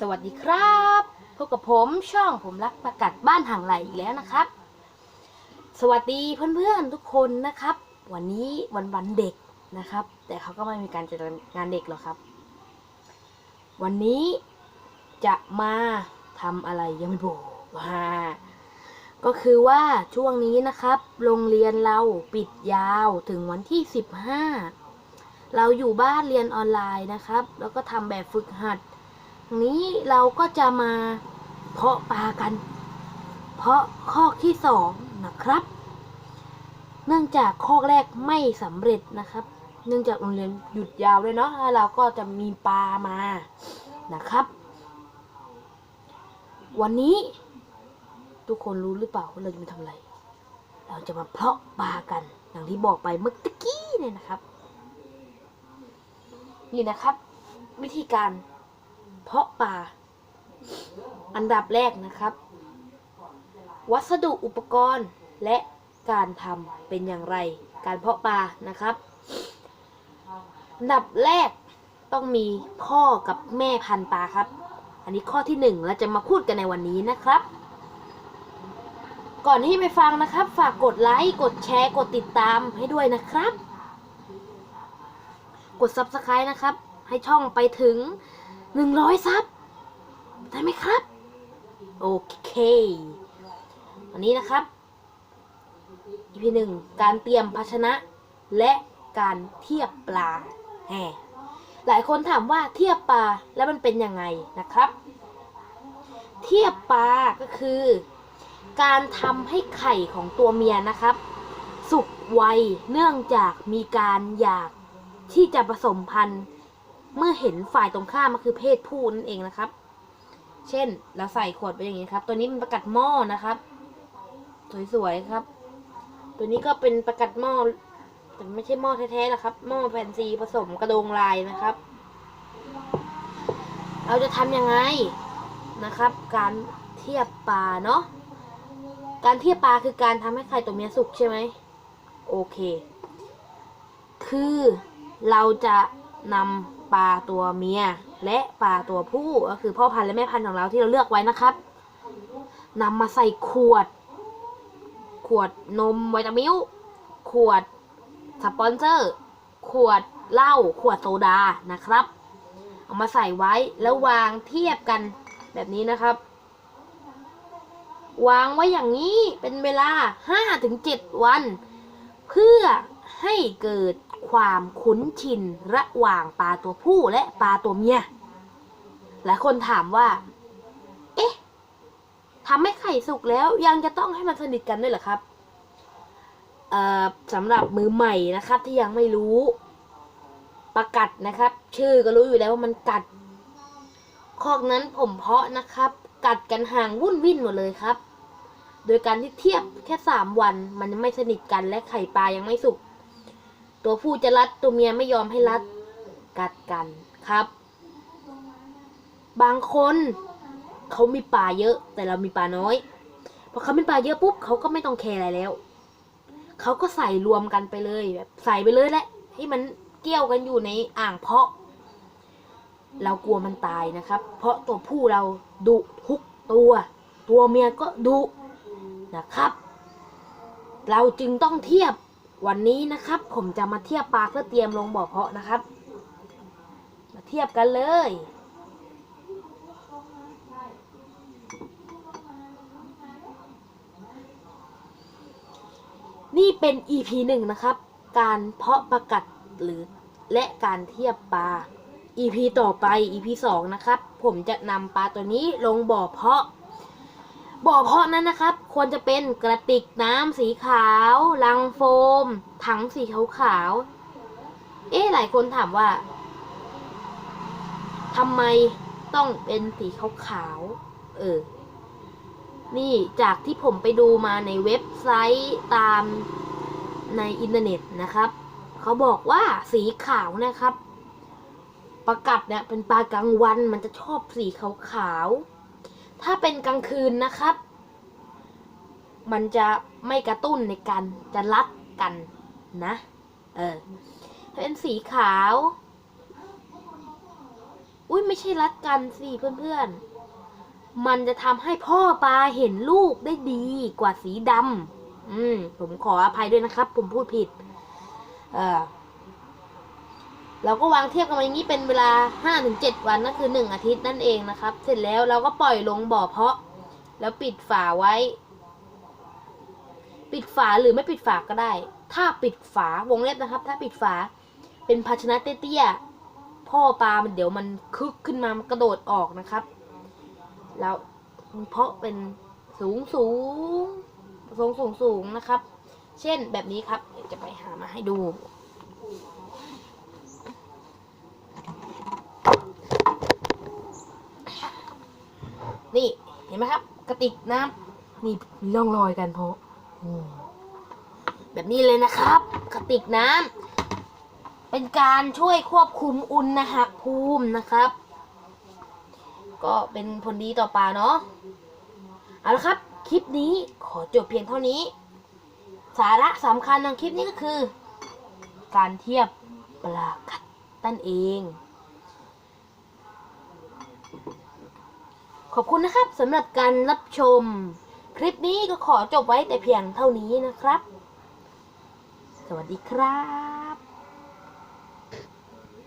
สวัสดีครับพบกับผมช่องผมรักประกัดบ้านห่างไหลอีกแล้วนะครับ สวัสดีเพื่อนๆทุกคนนะครับ วันนี้วันวันเด็กนะครับ แต่เขาก็ไม่มีการจัดงานเด็กหรอกครับ วันนี้จะมาทำอะไรยังไม่บอกว่าก็คือว่าช่วงนี้นะครับ โรงเรียนเราปิดยาวถึงวันที่15เราอยู่บ้านเรียนออนไลน์นะครับ แล้วก็ทำแบบฝึกหัด นี้เราก็จะมาเพาะปลากัน เพาะคอกที่สองนะครับ เนื่องจากคอกแรกไม่สำเร็จนะครับ เนื่องจากโรงเรียนหยุดยาวเลยเนาะเราก็จะมีปลามานะครับ วันนี้ทุกคนรู้หรือเปล่าว่าเราจะมาทำอะไร เราจะมาเพาะปลากัน อย่างที่บอกไปเมื่อตะกี้เนี่ยนะครับ นี่นะครับ วิธีการ เพาะปลาอันดับแรกนะครับ วัสดุอุปกรณ์และการทำเป็นอย่างไร การเพาะปลานะครับอันดับแรกต้องมีพ่อกับแม่พันปลาครับ อันนี้ข้อที่หนึ่งเราจะมาพูดกันในวันนี้นะครับ ก่อนที่ไปฟังนะครับ ฝากกดไลค์กดแชร์กดติดตามให้ด้วยนะครับ กด subscribe นะครับ ให้ช่องไปถึง หนึ่งร้อยซับได้ไหมครับ โอเคอันนี้นะครับ EP หนึ่งการเตรียมภาชนะ และการเทียบปลาแหมหลายคนถามว่าเทียบปลาแล้วมันเป็นยังไงนะครับ เทียบปลาก็คือ การทำให้ไข่ของตัวเมียนะครับ สุกไวเนื่องจากมีการอยากที่จะผสมพันธุ์ เมื่อเห็นฝ่ายตรงข้ามมันคือเพศผู้นั่นเองนะครับ เช่นเราใส่ขวดไปอย่างนี้ครับ ตัวนี้มันประกัดหม้อนะครับ สวยๆครับ ตัวนี้ก็เป็นประกัดหม้อแต่ไม่ใช่หม้อแท้ๆนะครับหม้อแผ่นซีผสมกระโดงลายนะครับ เราจะทำยังไงนะครับ การเทียบปลาเนาะการเทียบปลาคือการทำให้ไข่ตัวเมียสุกใช่ไหมโอเค คือเราจะ นำปลาตัวเมีย และปลาตัวผู้ก็คือพ่อพันธุ์และแม่พันธุ์ของเราที่เราเลือกไว้นะครับนำมาใส่ขวด ขวดนมไวตามิลขวดสปอนเซอร์ ขวดเหล้าขวดโซดานะครับ เอามาใส่ไว้แล้ววางเทียบกันแบบนี้นะครับ วางไว้อย่างนี้เป็นเวลา 5-7 วัน เพื่อให้เกิด ความคุ้นชินระหว่างปลาตัวผู้และปลาตัวเมียหลายคนถามว่า เอ๊ะทำให้ไข่สุกแล้วยังจะต้องให้มันสนิทกันด้วยเหรอครับเอ่อสำหรับมือใหม่นะครับที่ยังไม่รู้ ประกัดนะครับ ชื่อก็รู้อยู่แล้วว่ามันกัด คอกนั้นผมเพาะนะครับ กัดกันห่างวุ่นวิ่นหมดเลยครับ โดยการที่เทียบแค่สามวันมันยังไม่สนิทกันและไข่ปลายังไม่สุก ตัวผู้จะรัดตัวเมียไม่ยอมให้รัด กัดกันครับ บางคนเขามีปลาเยอะ แต่เรามีปลาน้อยพอเขามีปลาเยอะปุ๊บเขาก็ไม่ต้องแคร์อะไรแล้วเขาก็ใส่รวมกันไปเลยแบบใส่ไปเลยแหละให้มันเกี่ยวกันอยู่ในอ่างเพาะ เรากลัวมันตายนะครับ เพราะตัวผู้เราดุทุกตัว ตัวเมียก็ดุนะครับ เราจึงต้องเทียบ วันนี้นะครับผมจะมาเทียบปลาเพื่อเตรียมลงบ่อเพาะนะครับ มาเทียบกันเลย นี่เป็น EP หนึ่งนะครับ การเพาะประกัดหรือและการเทียบปลา EP ต่อไป EP สองนะครับ ผมจะนำปลาตัวนี้ลงบ่อเพาะ บ่อเพาะนั้นนะครับ ควรจะเป็นกระติกน้ำสีขาวลังโฟม ถังสีขาวขาวเอ๊ะหลายคนถามว่าทำไมต้องเป็นสีขาวขาวเออ นี่จากที่ผมไปดูมาในเว็บไซต์ตามในอินเทอร์เน็ตนะครับ เขาบอกว่าสีขาวนะครับ ประกัดเนี่ยเป็นปลากลางวันมันจะชอบสีขาวๆ ถ้าเป็นกลางคืนนะครับ มันจะไม่กระตุ้นในการจะรัดกันนะ เออเป็นสีขาว อุ้ยไม่ใช่รัดกันสิเพื่อนๆ มันจะทำให้พ่อปลาเห็นลูกได้ดีกว่าสีดำอืม ผมขออภัยด้วยนะครับ ผมพูดผิด เออ เราก็วางเทียบกันมาอย่างนี้เป็นเวลา 5-7 วันนั่นคือ 1 อาทิตย์นั่นเองนะครับ เสร็จแล้วเราก็ปล่อยลงบ่อเพาะ แล้วปิดฝาไว้ ปิดฝาหรือไม่ปิดฝาก็ได้ ถ้าปิดฝาวงเล็บนะครับ ถ้าปิดฝาเป็นภาชนะเตี้ยๆพ่อปลามันเดี๋ยวมันคึกขึ้นมามันกระโดดออกนะครับ แล้วเพาะเป็นสูงสูงสูงสูงสูงนะครับ เช่นแบบนี้ครับจะไปหามาให้ดู นี่เห็นไหมครับ กระติกน้ำนี่มีร่องรอยกันเพราะแบบนี้เลยนะครับ กระติกน้ำเป็นการช่วยควบคุมอุณหภูมินะครับ ก็เป็นผลดีต่อปลาเนาะเอาละครับ คลิปนี้ขอจบเพียงเท่านี้ สาระสำคัญของคลิปนี้ก็คือ การเทียบปลากัดนั่นเอง ขอบคุณนะครับสำหรับการรับชม คลิปนี้ก็ขอจบไว้แต่เพียงเท่านี้นะครับ สวัสดีครับ